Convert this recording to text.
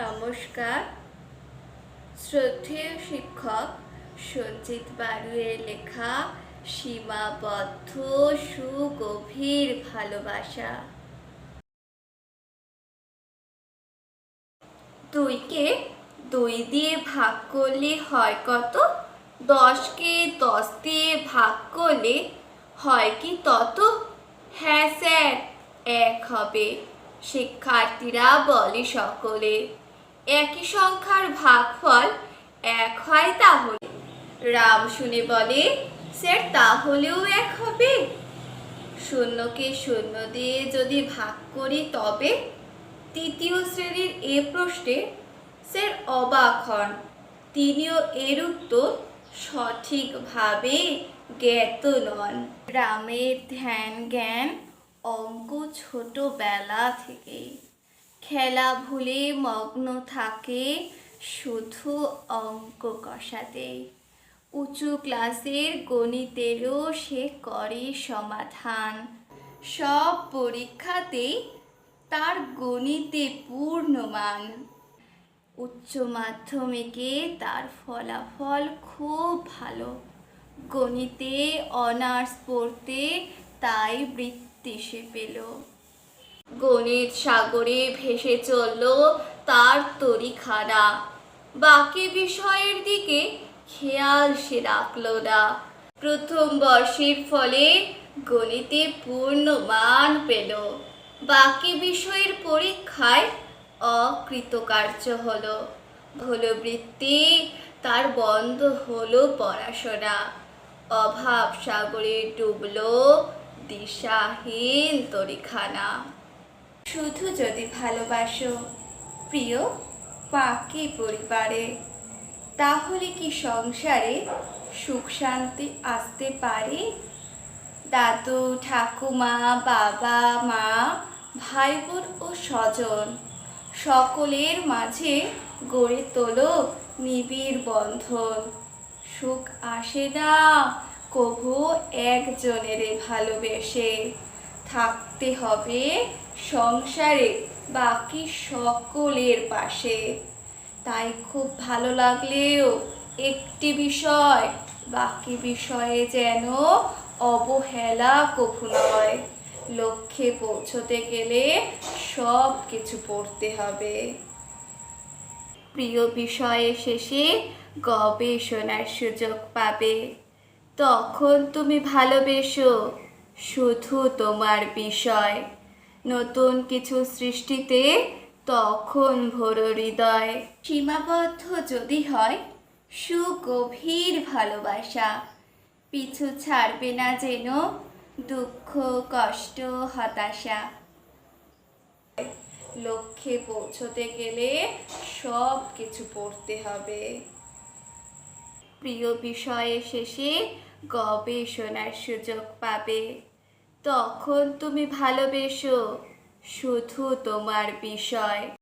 নমস্কার। শ্রদ্ধেয় শিক্ষক সঞ্জিত বারুয়ের লেখা সীমাবদ্ধ সুগভীর ভালোবাসা। দুইকে দুই দিয়ে ভাগ করলে হয় কত? দশকে দশ দিয়ে ভাগ করলে হয় কি তত? হ্যাঁ স্যার, এক হবে। শিক্ষার্থীরা বলে সকলে। একই সংখ্যার ভাগফল এক হয় তাহলে। রাম শুনে বলে, স্যার, তাহলেও এক হবে। শূন্যকে শূন্য দিয়ে যদি ভাগ করি তবে? তৃতীয় শ্রেণির এ প্রশ্নে স্যার অবাক হন। তিনিও এর উত্তর, সঠিকভাবে জ্ঞাত নন। রামের ধ্যান জ্ঞান অঙ্ক ছোটবেলা থেকে খেলা ভুলে মগ্ন থাকে শুধু অঙ্ক কষাতে। উঁচু ক্লাসের গণিতেরও সে করে সমাধান। সব পরীক্ষাতেই তার গণিতে পূর্ণমান। উচ্চ মাধ্যমিকে তার ফলাফল খুব ভালো। গণিতে অনার্স পড়তে তাই বৃত্তি সে পেল। গণিত সাগরে ভেসে চলল তার তরিখানা। বাকি বিষয়ের দিকে খেয়াল সে রাখল না। প্রথম বর্ষের ফলে গণিতে পূর্ণ মান পেল। বাকি বিষয়ের পরীক্ষায় অকৃতকার্য হলো। হলো বৃত্তি তার বন্ধ হলো পড়াশোনা। অভাব সাগরে ডুবলো দিশাহীন তরিখানা। শুধু যদি ভালোবাসো, প্রিয় পাকি পরিবারে, তাহলে কি সংসারে সুখ শান্তি আসতে পারে? দাদু, ঠাকুমা, বাবা, মা ভাই বোন ও স্বজন সকলের মাঝে গড়ে তোলো নিবিড় বন্ধন। সুখ আসে না কভু একজনের ভালোবেসে। থাকতে হবে সংসারে, বাকি সকলের পাশে। তাই খুব ভালো লাগলেও একটি বিষয়, বাকি বিষয়ে যেন অবহেলা কভু নয়। লক্ষ্যে পৌঁছতে গেলে সব কিছু পড়তে হবে। প্রিয় বিষয়ে শেষে গবেষণার সুযোগ পাবে। তখন তুমি ভালোবেসো। শুধু তোমার বিষয়। নতুন কিছু সৃষ্টিতে তখন ভোর হৃদয়। সীমাবদ্ধ যদি হয়, সুগভীর ভালোবাসা। পিছু ছাড়বে না যেন দুঃখ, কষ্ট, হতাশা। লক্ষ্যে পৌঁছতে গেলে সব কিছু পড়তে হবে। প্রিয় বিষয়ে শেষে গবেষণার সুযোগ পাবে। তখন তুমি ভালোবেসো শুধু তোমার বিষয়।